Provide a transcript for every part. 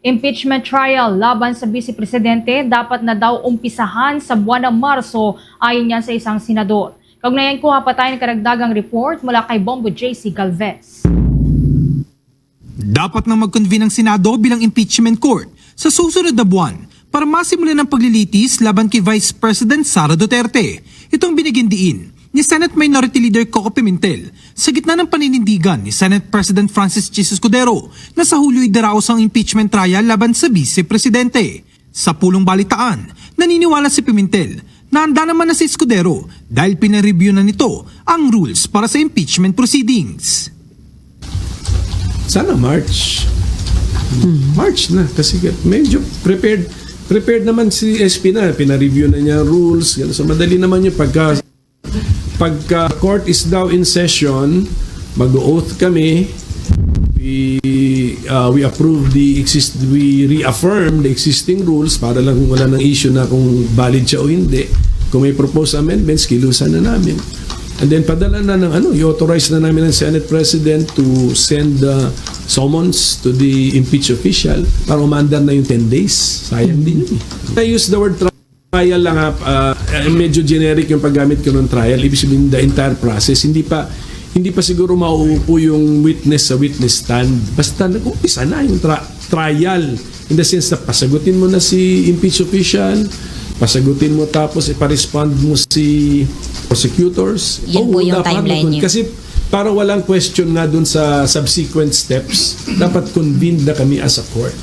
Impeachment trial laban sa Vice Presidente dapat na daw umpisahan sa buwan ng Marso ayon yan sa isang senador. Kaugnayan tayo ng karagdagang report mula kay Bombo JC Galvez. Dapat na mag-convene ang Senado bilang impeachment court sa susunod na buwan para masimulan ang paglilitis laban kay Vice President Sara Duterte. Itong binigyan diin ni Senate Minority Leader Coco Pimentel sa gitna ng paninindigan ni Senate President Francis Chis Escudero na sa Hulyo idaraos ang impeachment trial laban sa Vice Presidente. Sa pulong balitaan, naniniwala si Pimentel na handa naman na si Escudero dahil pinareview na nito ang rules para sa impeachment proceedings. Sana March. March na kasi medyo prepared prepared naman si SP na pina-review na niya ang rules Yan. so madali naman yung pagka pagka court is now in session mag-oath kami. We uh, we approve the exist we reaffirm the existing rules para lang wala nang issue na kung valid siya o hindi. Kung may proposed amendments kilusan na namin. And then padala na ng ano i-authorize na namin ng Senate President to send uh, summons to the impeach official para umandar na yung 10 days. Sayang din yun. I use the word trial lang ha, uh, medyo generic yung paggamit ko ng trial. Ibig sabihin the entire process. Hindi pa hindi pa siguro mauupo yung witness sa witness stand. Basta nag-umpisa na yung tra- trial. In the sense na pasagutin mo na si impeach official pasagutin mo tapos iparespond mo si prosecutors. Yan po Oo, yung timeline niyo. kasi para walang question nga dun sa subsequent steps dapat convened na kami as a court.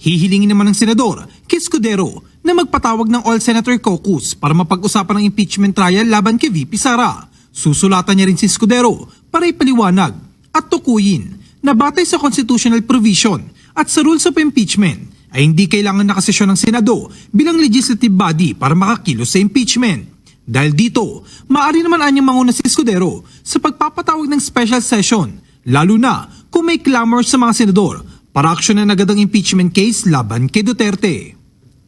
Hihilingin naman ng senador, kay Escudero, na magpatawag ng All-Senator Caucus para mapag-usapan ang impeachment trial laban kay VP Sara. Susulatan niya rin si Escudero para ipaliwanag at tukuyin na batay sa constitutional provision at sa rules of impeachment ay hindi kailangan nakasesyon ng Senado bilang legislative body para makakilos sa impeachment. Dahil dito, maaari naman anyang manguna si Escudero sa pagpapatawag ng special session, lalo na kung may clamor sa mga senador para aksyonan agad ang impeachment case laban kay Duterte.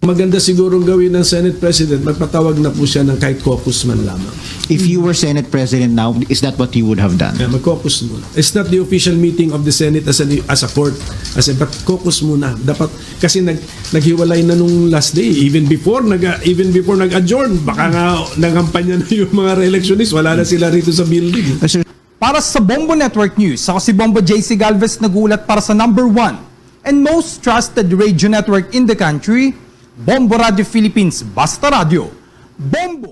Maganda siguro gawin ng Senate President magpatawag na po siya ng kahit caucus man lamang If you were Senate President now, is that what you would have done? Yeah, mag-caucus muna. It's not the official meeting of the Senate as a, as a court. As a, but caucus muna. Dapat, kasi nag, naghiwalay na nung last day. Even before, nag, even before nag-adjourn, baka nga nangampanya na yung mga re-electionist. Wala na sila rito sa building. Uh, Para sa Bombo Network News, ako si Bombo JC Galvez nagulat para sa number one and most trusted radio network in the country, Bombo Radio Philippines Basta Radio. Bombo!